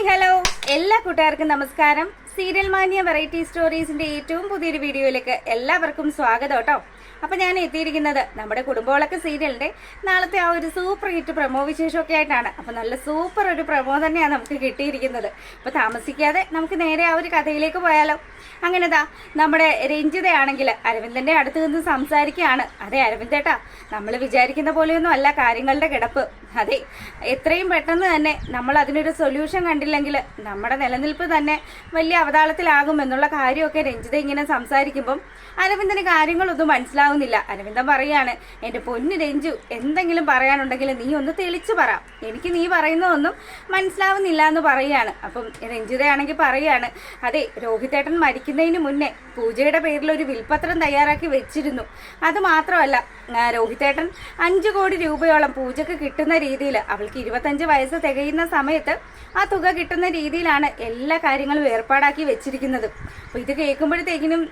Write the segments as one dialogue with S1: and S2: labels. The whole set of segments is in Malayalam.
S1: Hi hello. എല്ലാ കൂട്ടുകാർക്കും നമസ്കാരം. സീരിയൽ മാനിയ വെറൈറ്റി സ്റ്റോറീസിന്റെ ഏറ്റവും പുതിയൊരു വീഡിയോയിലേക്ക് എല്ലാവർക്കും സ്വാഗതം കേട്ടോ. അപ്പൊ ഞാൻ എത്തിയിരിക്കുന്നത് നമ്മുടെ കുടുംബവിളക്ക് സീരിയലിന്റെ നാളത്തെ ആ ഒരു സൂപ്പർ ഹിറ്റ് പ്രമോ വിശേഷമൊക്കെ ആയിട്ടാണ്. അപ്പൊ നല്ല സൂപ്പർ ഒരു പ്രമോ തന്നെയാണ് നമുക്ക് കിട്ടിയിരിക്കുന്നത്. അപ്പൊ താമസിക്കാതെ നമുക്ക് നേരെ ആ ഒരു കഥയിലേക്ക് പോയാലോ. അങ്ങനെതാ നമ്മുടെ രഞ്ജിതയാണെങ്കിൽ അരവിന്ദന്റെ അടുത്ത് നിന്ന് സംസാരിക്കുകയാണ്. അതെ അരവിന്ദേട്ടാ നമ്മൾ വിചാരിക്കുന്ന പോലെയൊന്നും അല്ല കാര്യങ്ങളുടെ കിടപ്പ്. അതെ എത്രയും പെട്ടെന്ന് തന്നെ നമ്മൾ അതിനൊരു സൊല്യൂഷൻ കണ്ടില്ലെങ്കിൽ നമ്മുടെ നിലനിൽപ്പ് തന്നെ വലിയ അവതാളത്തിലാകും എന്നുള്ള കാര്യമൊക്കെ രഞ്ജിത ഇങ്ങനെ സംസാരിക്കുമ്പം അരവിന്ദന് കാര്യങ്ങളൊന്നും മനസ്സിലാവുന്നില്ല. അരവിന്ദൻ പറയാണ് എന്റെ പൊന്നു രഞ്ജു എന്തെങ്കിലും പറയാനുണ്ടെങ്കിൽ നീ ഒന്ന് തെളിച്ചു പറ. എനിക്ക് നീ പറയുന്നതൊന്നും മനസ്സിലാവുന്നില്ല എന്ന് പറയാണ്. അപ്പം രഞ്ജിതയാണെങ്കിൽ പറയാണ് അതെ രോഹിതേട്ടൻ മരിക്കുന്നതിന് മുന്നേ പൂജയുടെ പേരിൽ ഒരു വിൽപത്രം തയ്യാറാക്കി വെച്ചിരുന്നു. അത് മാത്രമല്ല രോഹിതേട്ടൻ അഞ്ച് കോടി രൂപയോളം പൂജക്ക് കിട്ടുന്ന രീതിയിൽ അവൾക്ക് ഇരുപത്തഞ്ച് വയസ്സ് തികയുന്ന സമയത്ത് ആ തുക കിട്ടുന്ന രീതിയിലാണ് എല്ലാ കാര്യങ്ങളും ഏർപ്പാടാക്കി വെച്ചിരിക്കുന്നത്. അപ്പോൾ ഇത് കേൾക്കുമ്പോഴത്തേക്കിനും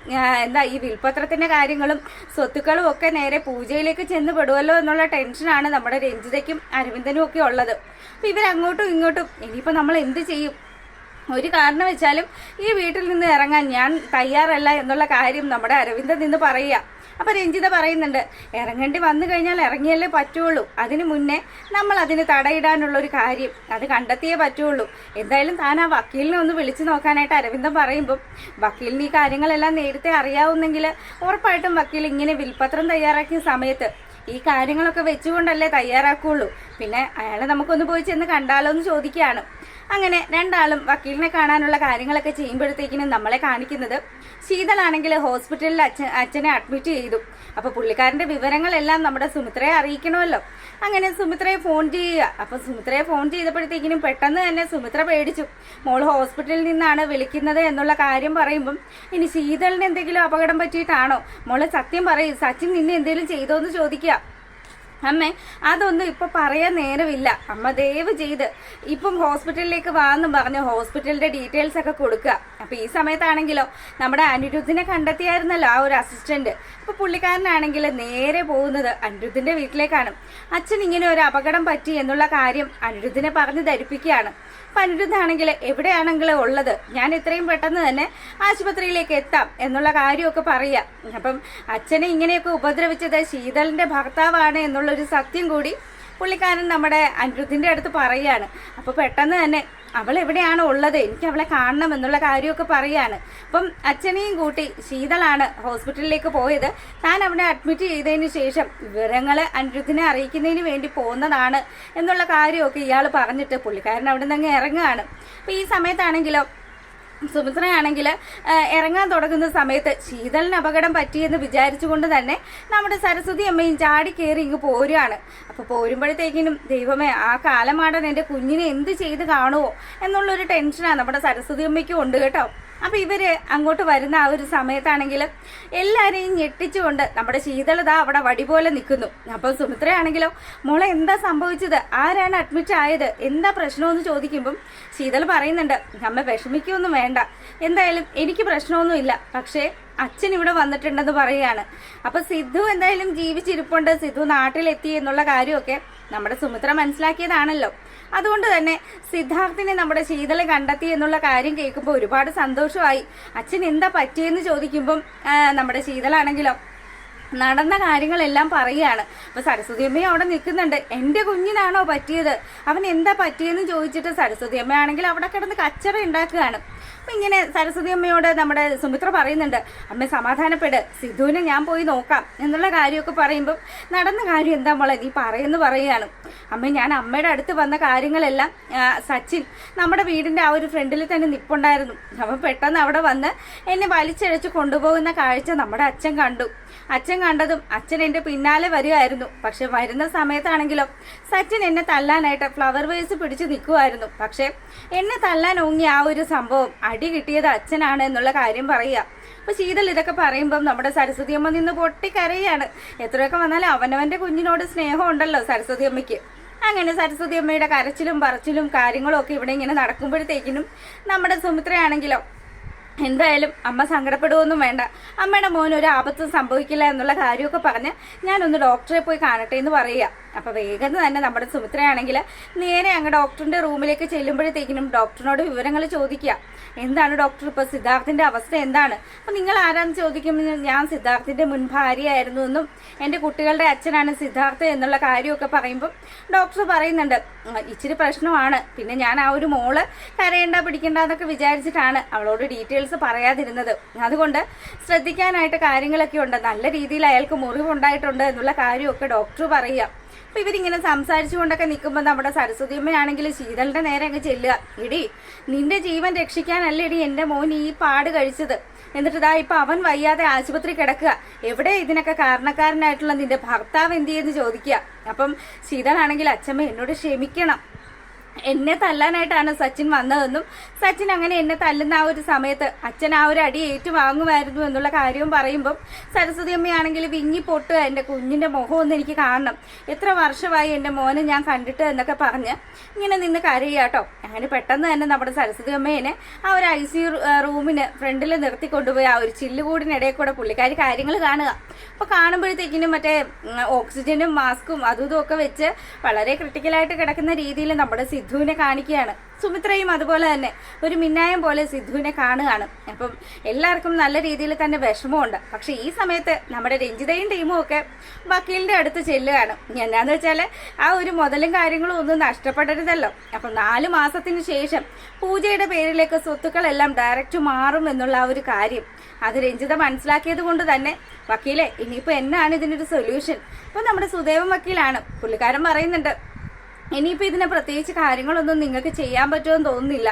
S1: എന്താ ഈ വിൽപത്രത്തിന്റെ കാര്യങ്ങളും സ്വത്തുക്കളും ഒക്കെ നേരെ പൂജയിലേക്ക് ചെന്ന് പെടുമല്ലോ എന്നുള്ള ടെൻഷനാണ് നമ്മുടെ രഞ്ജിതയ്ക്കും അരവിന്ദനും ഒക്കെ ഉള്ളത്. അപ്പോൾ ഇവരങ്ങോട്ടും ഇങ്ങോട്ടും ഇനിയിപ്പോൾ നമ്മൾ എന്ത് ചെയ്യും? ഒരു കാരണം വെച്ചാലും ഈ വീട്ടിൽ നിന്ന് ഇറങ്ങാൻ ഞാൻ തയ്യാറല്ല എന്നുള്ള കാര്യം നമ്മുടെ അരവിന്ദൻ നിന്ന് പറയുക. അപ്പൊ രഞ്ജിത പറയുന്നുണ്ട് ഇറങ്ങേണ്ടി വന്നു കഴിഞ്ഞാൽ ഇറങ്ങിയല്ലേ പറ്റുള്ളൂ. അതിനു മുന്നേ നമ്മൾ അതിന് തടയിടാനുള്ള ഒരു കാര്യം. അത് കണ്ടെത്തിയേ പറ്റുള്ളൂ. എന്തായാലും താൻ ആ വക്കീലിനെ ഒന്ന് വിളിച്ചു നോക്കാനായിട്ട് അരവിന്ദൻ പറയുമ്പോൾ വക്കീലിന് ഈ കാര്യങ്ങളെല്ലാം നേരത്തെ അറിയാവുന്നെങ്കിൽ ഉറപ്പായിട്ടും വക്കീൽ ഇങ്ങനെ വിൽപത്രം തയ്യാറാക്കിയ സമയത്ത് ഈ കാര്യങ്ങളൊക്കെ വെച്ചുകൊണ്ടല്ലേ തയ്യാറാക്കുള്ളൂ. പിന്നെ അയാളെ നമുക്കൊന്ന് പോയി ചെന്ന് കണ്ടാലോ എന്ന് ചോദിക്കുകയാണ്. അങ്ങനെ രണ്ടാളും വക്കീലിനെ കാണാനുള്ള കാര്യങ്ങളൊക്കെ ചെയ്യുമ്പോഴത്തേക്കിനും നമ്മളെ കാണിക്കുന്നത് ശീതളാണെങ്കിൽ ഹോസ്പിറ്റലിൽ അച്ഛൻ അച്ഛനെ അഡ്മിറ്റ് ചെയ്തു. അപ്പോൾ പുള്ളിക്കാരന്റെ വിവരങ്ങളെല്ലാം നമ്മുടെ സുമിത്രയെ അറിയിക്കണമല്ലോ. അങ്ങനെ സുമിത്രയെ ഫോൺ ചെയ്യുക. അപ്പോൾ സുമിത്രയെ ഫോൺ ചെയ്തപ്പോഴത്തേക്കിനും പെട്ടെന്ന് തന്നെ സുമിത്ര പേടിച്ചു. മോൾ ഹോസ്പിറ്റലിൽ നിന്നാണ് വിളിക്കുന്നത് എന്നുള്ള കാര്യം പറയുമ്പം ഇനി ശീതളിന് എന്തെങ്കിലും അപകടം പറ്റിയിട്ടാണോ? മോൾ സത്യം പറയും സച്ചിൻ നിന്നെ എന്തെങ്കിലും ചെയ്തോ എന്ന് ചോദിക്കുക. അമ്മേ അതൊന്നും ഇപ്പൊ പറയാൻ നേരമില്ല. അമ്മ ദയവ് ചെയ്ത് ഇപ്പം ഹോസ്പിറ്റലിലേക്ക് വാന്ന് പറഞ്ഞ് ഹോസ്പിറ്റലിന്റെ ഡീറ്റെയിൽസ് ഒക്കെ കൊടുക്കുക. അപ്പൊ ഈ സമയത്താണെങ്കിലോ നമ്മുടെ അനിരുദ്ധിനെ കണ്ടെത്തിയായിരുന്നല്ലോ ആ ഒരു അസിസ്റ്റന്റ്. അപ്പൊ പുള്ളിക്കാരനാണെങ്കിൽ നേരെ പോകുന്നത് അനിരുദ്ധിന്റെ വീട്ടിലേക്കാണ്. അച്ഛൻ ഇങ്ങനെ ഒരു അപകടം പറ്റി എന്നുള്ള കാര്യം അനിരുദ്ധിനെ പറഞ്ഞ് ധരിപ്പിക്കുകയാണ്. അപ്പൊ അനിരുദ്ധാണെങ്കിൽ എവിടെയാണെങ്കിലും ഉള്ളത്. ഞാൻ എത്രയും പെട്ടെന്ന് തന്നെ ആശുപത്രിയിലേക്ക് എത്താം എന്നുള്ള കാര്യമൊക്കെ പറയുക. അപ്പം അച്ഛനെ ഇങ്ങനെയൊക്കെ ഉപദ്രവിച്ചത് ശീതളിന്റെ ഭർത്താവാണ് എന്നുള്ളൊരു സത്യം കൂടി പുള്ളിക്കാരൻ നമ്മുടെ അനിരുദ്ധിന്റെ അടുത്ത് പറയുകയാണ്. അപ്പോൾ പെട്ടെന്ന് തന്നെ അവൾ എവിടെയാണ് ഉള്ളത്? എനിക്ക് അവളെ കാണണം എന്നുള്ള കാര്യമൊക്കെ പറയാണ്. അപ്പം അച്ഛനെയും കൂട്ടി ശീതളാണ് ഹോസ്പിറ്റലിലേക്ക് പോയത്. താൻ അവിടെ അഡ്മിറ്റ് ചെയ്തതിന് ശേഷം വിവരങ്ങൾ അനിരുദ്ധിനെ അറിയിക്കുന്നതിന് വേണ്ടി പോകുന്നതാണ് എന്നുള്ള കാര്യമൊക്കെ ഇയാൾ പറഞ്ഞിട്ട് പുള്ളിക്കാരൻ അവിടെ നിന്ന് അങ്ങ് ഇറങ്ങുകയാണ്. അപ്പം ഈ സമയത്താണെങ്കിലോ സുമിത്രയാണെങ്കിൽ ഇറങ്ങാൻ തുടങ്ങുന്ന സമയത്ത് ശീതളിന് അപകടം പറ്റിയെന്ന് വിചാരിച്ചുകൊണ്ട് തന്നെ നമ്മുടെ സരസ്വതി അമ്മയും ചാടി കയറി ഇങ്ങ് പോരുകയാണ്. അപ്പോൾ പോരുമ്പോഴത്തേക്കിനും ദൈവമേ ആ കാലമാടൻ എന്റെ കുഞ്ഞിനെ എന്ത് ചെയ്ത് കാണുമോ എന്നുള്ളൊരു ടെൻഷനാണ് നമ്മുടെ സരസ്വതി അമ്മയ്ക്കും ഉണ്ട് കേട്ടോ. അപ്പോൾ ഇവർ അങ്ങോട്ട് വരുന്ന ആ ഒരു സമയത്താണെങ്കിൽ എല്ലാവരെയും ഞെട്ടിച്ചുകൊണ്ട് നമ്മുടെ ശീതളത അവിടെ വടി പോലെ നിൽക്കുന്നു അപ്പോൾ സുമിത്രയാണെങ്കിലോ മോളെ എന്താ സംഭവിച്ചത്? ആരാണ് അഡ്മിറ്റ് ആയത്? എന്താ പ്രശ്നമെന്ന് ചോദിക്കുമ്പം ശീതൾ പറയുന്നുണ്ട് അമ്മ വിഷമിക്കൊന്നും വേണ്ട. എന്തായാലും എനിക്ക് പ്രശ്നമൊന്നുമില്ല. പക്ഷേ അച്ഛൻ ഇവിടെ വന്നിട്ടുണ്ടെന്ന് പറയുകയാണ്. അപ്പൊ സിദ്ധു എന്തായാലും ജീവിച്ചിരിപ്പുണ്ട്. സിദ്ധു നാട്ടിലെത്തി എന്നുള്ള കാര്യമൊക്കെ നമ്മുടെ സുമിത്ര മനസ്സിലാക്കിയതാണല്ലോ. അതുകൊണ്ട് തന്നെ സിദ്ധാർത്ഥിനെ നമ്മുടെ ശീതളെ കണ്ടെത്തി എന്നുള്ള കാര്യം കേൾക്കുമ്പോൾ ഒരുപാട് സന്തോഷമായി. അച്ഛൻ എന്താ പറ്റിയെന്ന് ചോദിക്കുമ്പം നമ്മുടെ ശീതളാണെങ്കിലോ നടന്ന കാര്യങ്ങളെല്ലാം പറയുകയാണ്. അപ്പൊ സരസ്വതി അമ്മയും അവിടെ നിൽക്കുന്നുണ്ട്. എന്റെ കുഞ്ഞിനാണോ പറ്റിയത്? അവൻ എന്താ പറ്റിയെന്ന് ചോദിച്ചിട്ട് സരസ്വതി അമ്മയാണെങ്കിൽ അവിടെ കിടന്ന് കച്ചറ ഉണ്ടാക്കുകയാണ്. അപ്പൊ ഇങ്ങനെ സരസ്വതി അമ്മയോട് നമ്മുടെ സുമിത്ര പറയുന്നുണ്ട് അമ്മ സമാധാനപ്പെട്. സിദ്ധുവിനെ ഞാൻ പോയി നോക്കാം. എന്നുള്ള കാര്യമൊക്കെ പറയുമ്പോൾ നടന്ന കാര്യം എന്താ മോളെ നീ പറയുന്നു പറയുകയാണ്. അമ്മ ഞാൻ അമ്മയുടെ അടുത്ത് വന്ന കാര്യങ്ങളെല്ലാം സച്ചിൻ നമ്മുടെ വീടിന്റെ ആ ഒരു ഫ്രണ്ടിൽ തന്നെ നിപ്പുണ്ടായിരുന്നു. അവൻ പെട്ടെന്ന് അവിടെ വന്ന് എന്നെ വലിച്ചഴച്ച് കൊണ്ടുപോകുന്ന കാഴ്ച നമ്മുടെ അച്ഛൻ കണ്ടു. അച്ഛൻ കണ്ടതും അച്ഛൻ എന്റെ പിന്നാലെ വരികയായിരുന്നു പക്ഷെ വരുന്ന സമയത്താണെങ്കിലും സച്ചിൻ എന്നെ തല്ലാനായിട്ട് ഫ്ലവർ വേസ് പിടിച്ച് നിൽക്കുമായിരുന്നു പക്ഷെ എന്നെ തല്ലാൻ ഓങ്ങി ആ ഒരു സംഭവം അടി കിട്ടിയത് അച്ഛനാണ് എന്നുള്ള കാര്യം പറയുക. അപ്പൊ ശീതൽ ഇതൊക്കെ പറയുമ്പം നമ്മുടെ സരസ്വതി അമ്മ നിന്ന് പൊട്ടിക്കരയാണ്. എത്രയൊക്കെ വന്നാലും അവനവന്റെ കുഞ്ഞിനോട് സ്നേഹം ഉണ്ടല്ലോ സരസ്വതി അമ്മയ്ക്ക്. അങ്ങനെ സരസ്വതി അമ്മയുടെ കരച്ചിലും പറച്ചിലും കാര്യങ്ങളും ഒക്കെ ഇവിടെ ഇങ്ങനെ നടക്കുമ്പോഴത്തേക്കിനും നമ്മുടെ സുമിത്രയാണെങ്കിലോ എന്തായാലും അമ്മ സങ്കടപ്പെടുകയൊന്നും വേണ്ട. അമ്മയുടെ മോൻ ഒരു ആപത്തും സംഭവിക്കില്ല എന്നുള്ള കാര്യമൊക്കെ പറഞ്ഞ് ഞാനൊന്ന് ഡോക്ടറെ പോയി കാണട്ടെ എന്ന് പറയുക. അപ്പോൾ വേഗം തന്നെ നമ്മുടെ സുമിത്രയാണെങ്കിൽ നേരെ അങ്ങ് ഡോക്ടറിന്റെ റൂമിലേക്ക് ചെല്ലുമ്പോഴത്തേക്കിനും ഡോക്ടറിനോട് വിവരങ്ങൾ ചോദിക്കുക. എന്താണ് ഡോക്ടർ ഇപ്പോൾ സിദ്ധാർത്ഥിന്റെ അവസ്ഥ? എന്താണ്? അപ്പോൾ നിങ്ങൾ ആരാന്ന് ചോദിക്കുമ്പോൾ ഞാൻ സിദ്ധാർത്ഥിന്റെ മുൻ ഭാര്യയായിരുന്നു എന്നും എന്റെ കുട്ടികളുടെ അച്ഛനാണ് സിദ്ധാർത്ഥ് എന്നുള്ള കാര്യമൊക്കെ പറയുമ്പോൾ ഡോക്ടർ പറയുന്നുണ്ട്. "ഉം, ഇച്ചിരി പ്രശ്നമാണ്. പിന്നെ ഞാൻ ആ ഒരു മോൾ കരയണ്ട പിടിക്കേണ്ട എന്നൊക്കെ വിചാരിച്ചിട്ടാണ് അവളോട് ഡീറ്റെയിൽസ് പറയാതിരുന്നത്. അതുകൊണ്ട് ശ്രദ്ധിക്കാനായിട്ട് കാര്യങ്ങളൊക്കെ ഉണ്ട്. നല്ല രീതിയിൽ അയാൾക്ക് മുറിവുണ്ടായിട്ടുണ്ട് എന്നുള്ള കാര്യമൊക്കെ ഡോക്ടർ പറയുക. അപ്പൊ ഇവരിങ്ങനെ സംസാരിച്ചുകൊണ്ടൊക്കെ നിൽക്കുമ്പോൾ നമ്മുടെ സരസ്വതി അമ്മയാണെങ്കിൽ ശീതളിന്റെ നേരെ അങ്ങ് ചെല്ലുക. ഇടി നിന്റെ ജീവൻ രക്ഷിക്കാനല്ലേ ഇടി എന്റെ മോൻ ഈ പാട് കഴിച്ചത്? എന്നിട്ട് ഇതാ ഇപ്പൊ അവൻ വയ്യാതെ ആശുപത്രി കിടക്കുക. എവിടെ ഇതിനൊക്കെ കാരണക്കാരനായിട്ടുള്ള നിന്റെ ഭർത്താവ് എന്ത് ചെയ്യുന്നു ചോദിക്കുക. അപ്പം ശീതളാണെങ്കിൽ അച്ഛമ്മ എന്നോട് ക്ഷമിക്കണം. എന്നെ തല്ലാനായിട്ടാണ് സച്ചിൻ വന്നതെന്നും സച്ചിൻ അങ്ങനെ എന്നെ തല്ലുന്ന ആ ഒരു സമയത്ത് അച്ഛൻ ആ ഒരു അടി ഏറ്റുവാങ്ങുമായിരുന്നു എന്നുള്ള കാര്യവും പറയുമ്പം സരസ്വതി അമ്മയാണെങ്കിൽ വിങ്ങി പൊട്ടുക എന്റെ കുഞ്ഞിന്റെ മുഖം ഒന്ന് എനിക്ക് കാണണം. എത്ര വർഷമായി എന്റെ മോനെ ഞാൻ കണ്ടിട്ട് എന്നൊക്കെ പറഞ്ഞ് ഇങ്ങനെ നിന്ന് കരയാട്ടോ അങ്ങനെ പെട്ടെന്ന് തന്നെ നമ്മുടെ സരസ്വതി അമ്മേനെ ആ ഒരു ഐ സി റൂമിന് ഫ്രണ്ടിൽ നിർത്തി കൊണ്ടുപോയി ആ ഒരു ചില്ലുകൂടിനിടയിൽ കൂടെ പുള്ളിക്കാരി കാര്യങ്ങൾ കാണുക. അപ്പോൾ കാണുമ്പോഴത്തേക്കിനും മറ്റേ ഓക്സിജനും മാസ്കും അതും ഇതും ഒക്കെ വെച്ച് വളരെ ക്രിട്ടിക്കലായിട്ട് കിടക്കുന്ന രീതിയിൽ നമ്മുടെ സിദ്ധുവിനെ കാണിക്കുകയാണ്. സുമിത്രയും അതുപോലെ തന്നെ. ഒരു മിന്നായം പോലെ സിദ്ധുവിനെ കാണുകയാണ്. അപ്പം എല്ലാവർക്കും നല്ല രീതിയിൽ തന്നെ വിഷമമുണ്ട്. പക്ഷെ ഈ സമയത്ത് നമ്മുടെ രഞ്ജിതയും ടീമും ഒക്കെ വക്കീലിന്റെ അടുത്ത് ചെല്ലുകയാണ്. എന്നാന്ന് വെച്ചാൽ ആ ഒരു മുതലും കാര്യങ്ങളും ഒന്നും നഷ്ടപ്പെടരുതല്ലോ. അപ്പം നാല് മാസത്തിന് ശേഷം പൂജയുടെ പേരിലേക്ക് സ്വത്തുക്കളെല്ലാം ഡയറക്റ്റ് മാറും എന്നുള്ള ആ ഒരു കാര്യം. അത് രഞ്ജിത മനസ്സിലാക്കിയത് കൊണ്ട് തന്നെ. വക്കീലെ ഇനിയിപ്പോൾ എന്നാണ് ഇതിനൊരു സൊല്യൂഷൻ അപ്പോൾ നമ്മുടെ സുദേവൻ വക്കീലാണ്. പുള്ളിക്കാരൻ പറയുന്നുണ്ട് ഇനിയിപ്പോൾ ഇതിനെ പ്രത്യേകിച്ച് കാര്യങ്ങളൊന്നും നിങ്ങൾക്ക് ചെയ്യാൻ പറ്റുമെന്ന് തോന്നുന്നില്ല.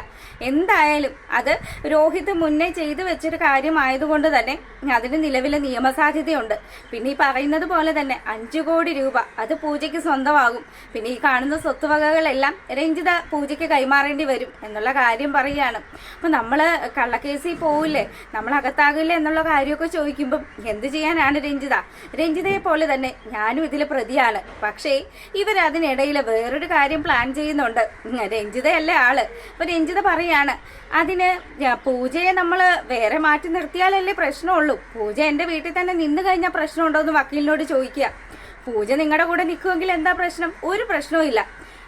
S1: എന്തായാലും അത് രോഹിത് മുന്നേ ചെയ്തു വെച്ചൊരു കാര്യമായതുകൊണ്ട് തന്നെ അതിന് നിലവിലെ നിയമസാധ്യതയുണ്ട്. പിന്നെ ഈ പറയുന്നത് പോലെ തന്നെ അഞ്ച് കോടി രൂപ അത് പൂജയ്ക്ക് സ്വന്തമാകും. പിന്നെ ഈ കാണുന്ന സ്വത്തുവകകളെല്ലാം രഞ്ജിത പൂജയ്ക്ക് കൈമാറേണ്ടി വരും എന്നുള്ള കാര്യം പറയുകയാണ്. അപ്പം നമ്മൾ കള്ളക്കേസിൽ പോവില്ലേ? നമ്മൾ അകത്താകില്ലേ എന്നുള്ള കാര്യമൊക്കെ ചോദിക്കുമ്പം എന്ത് ചെയ്യാനാണ് രഞ്ജിത? രഞ്ജിതയെ പോലെ തന്നെ ഞാനും ഇതിൽ പ്രതിയാണ്. പക്ഷേ ഇവരതിനിടയിൽ വേറൊരു കാര്യം പ്ലാൻ ചെയ്യുന്നുണ്ട്. രഞ്ജിതയല്ലേ ആൾ. അപ്പൊ രഞ്ജിത പറയാണ് അതിന് പൂജയെ നമ്മൾ വേറെ മാറ്റി നിർത്തിയാലല്ലേ പ്രശ്നമുള്ളൂ. പൂജ എന്റെ വീട്ടിൽ തന്നെ നിന്ന് കഴിഞ്ഞാൽ പ്രശ്നമുണ്ടോ എന്ന് വക്കീലിനോട് ചോദിക്കുക. പൂജ നിങ്ങളുടെ കൂടെ നിൽക്കുമെങ്കിൽ എന്താ പ്രശ്നം? ഒരു പ്രശ്നവും ഇല്ല.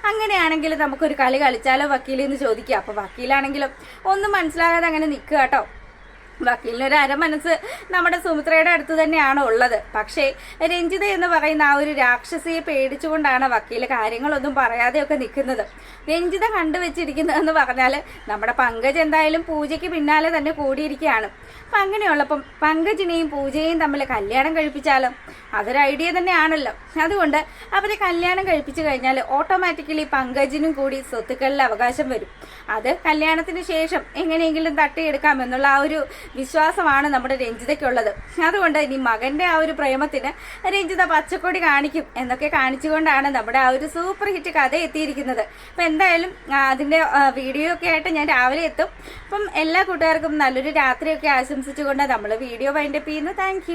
S1: അങ്ങനെയാണെങ്കിൽ നമുക്കൊരു കളി കളിച്ചാലോ വക്കീലിന്ന് ചോദിക്കുക. അപ്പൊ വക്കീലാണെങ്കിലും ഒന്നും മനസ്സിലാകാതെ അങ്ങനെ നിൽക്കുക കേട്ടോ. വക്കീലിന് ഒരു അരമനസ് നമ്മുടെ സുമിത്രയുടെ അടുത്ത് തന്നെയാണ് ഉള്ളത്. പക്ഷേ രഞ്ജിത എന്ന് പറയുന്ന ആ ഒരു രാക്ഷസിയെ പേടിച്ചുകൊണ്ടാണ് വക്കീൽ കാര്യങ്ങളൊന്നും പറയാതെയൊക്കെ നിൽക്കുന്നത്. രഞ്ജിത കണ്ടുവച്ചിരിക്കുന്നതെന്ന് പറഞ്ഞാൽ നമ്മുടെ പങ്കജ് എന്തായാലും പൂജയ്ക്ക് പിന്നാലെ തന്നെ കൂടിയിരിക്കുകയാണ്. അപ്പം അങ്ങനെയുള്ളപ്പം പങ്കജിനെയും പൂജയെയും തമ്മിൽ കല്യാണം കഴിപ്പിച്ചാലോ അതൊരു ഐഡിയ തന്നെയാണല്ലോ. അതുകൊണ്ട് അവരെ കല്യാണം കഴിപ്പിച്ചു കഴിഞ്ഞാൽ ഓട്ടോമാറ്റിക്കലി പങ്കജിനും കൂടി സ്വത്തുക്കളിൽ അവകാശം വരും. അത് കല്യാണത്തിന് ശേഷം എങ്ങനെയെങ്കിലും തട്ടിയെടുക്കാം എന്നുള്ള ആ ഒരു വിശ്വാസമാണ് നമ്മുടെ രഞ്ജിതയ്ക്കുള്ളത്. അതുകൊണ്ട് ഇനി മകന്റെ ആ ഒരു പ്രേമത്തിന് രഞ്ജിത പച്ചക്കൊടി കാണിക്കും എന്നൊക്കെ കാണിച്ചുകൊണ്ടാണ് നമ്മുടെ ആ ഒരു സൂപ്പർ ഹിറ്റ് കഥ എത്തിയിരിക്കുന്നത്. അപ്പം എന്തായാലും അതിന്റെ വീഡിയോ ഒക്കെ ആയിട്ട് ഞാൻ രാവിലെ എത്തും. അപ്പം എല്ലാ കൂട്ടുകാർക്കും നല്ലൊരു രാത്രിയൊക്കെ ആശംസിച്ചുകൊണ്ട് നമ്മൾ വീഡിയോ വൈൻഡപ്പ് ചെയ്യുന്നു. താങ്ക്